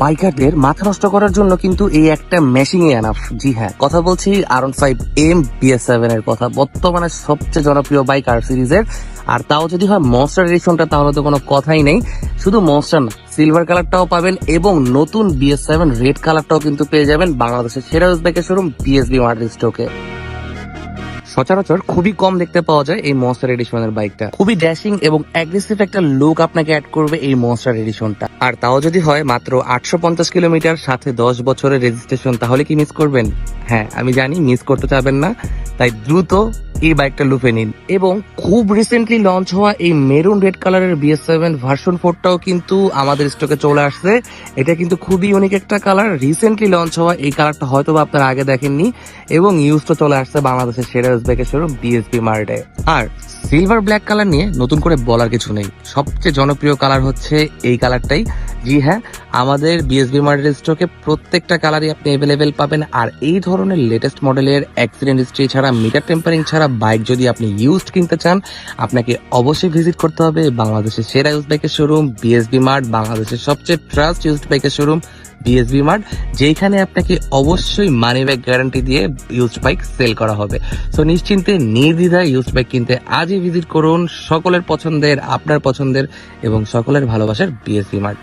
বাইকারদের মাথা নষ্ট করার জন্য কিন্তু এই একটা মেশিং এনাফ জি হ্যাঁ কথা বলছি আর ফাইভ এম বিএস সেভেন এর কথা। বর্তমানে সবচেয়ে জনপ্রিয় বাইক আর সিরিজের আর তাও যদি হয় মনস্টার এডিশনটা তাহলে তো কোনো কথাই নেই। শুধু মনস্টার না সিলভার কালারটাও পাবেন এবং নতুন বিএস সেভেন রেড কালারটাও কিন্তু পেয়ে যাবেন বাংলাদেশের সেরা বাইকের শোরুম বিএসবি মার্ট স্টকে সচরাচর খুবই কম দেখতে পাওয়া যায় এই মনস্টার এডিশনের বাইকটা খুবই ড্যাশিং এবং অ্যাগ্রেসিভ একটা লুক আপনাকে অ্যাড করবে এই মনস্টার এডিশনটা আর তাও যদি হয় মাত্র আটশো পঞ্চাশ কিলোমিটার, সাথে দশ বছরের রেজিস্ট্রেশন তাহলে কি মিস করবেন? হ্যাঁ আমি জানি মিস করতে চাবেন না। তাই দ্রুত এই বাইকটা লুফে নিন। এবং খুব রিসেন্টলি লঞ্চ হওয়া এই মেরুন রেড কালারের বিএস সেভেন ভার্সন ফোরটাও কিন্তু আমাদের স্টকে চলে আসছে। এটা কিন্তু খুবই ইউনিক একটা কালার রিসেন্টলি লঞ্চ হওয়া এই কালারটা হয়তো বা আপনারা আগে দেখেননি। এবং ইউজটা চলে আসছে বাংলাদেশের সেরা উজবেকের শোরুম বিএসবি মার্টে আর সিলভার ব্ল্যাক কালার নিয়ে নতুন করে বলার কিছু নেই। সবচেয়ে জনপ্রিয় কালার হচ্ছে এই কালারটাই জি হ্যাঁ আমাদের বিএসবি মডেল স্টকে প্রত্যেকটা কালারই আপনি অ্যাভেলেবেল পাবেন। আর এই ধরনের লেটেস্ট মডেলের অ্যাক্সিডেন্ট হিস্ট্রি ছাড়া মিটার টেম্পারিং ছাড়া বাইক যদি আপনি ইউজড কিনতে চান, আপনাকে অবশ্যই ভিজিট করতে হবে বাংলাদেশের সেরা ইউজ বাইকের শোরুম বিএসবি মার্ট বাংলাদেশের সবচেয়ে ট্রাস্ট ইউজড বাইকের শোরুম বিএসবি মার্ট যেখানে আপনাকে অবশ্যই মানি ব্যাক গ্যারান্টি দিয়ে ইউজ বাইক সেল করা হবে। সো নিশ্চিন্তে নির্দ্বিধায় ইউজ বাইক কিনতে আজই ভিজিট করুন সকলের পছন্দের, আপনার পছন্দের এবং সকলের ভালোবাসার বিএসবি মার্ট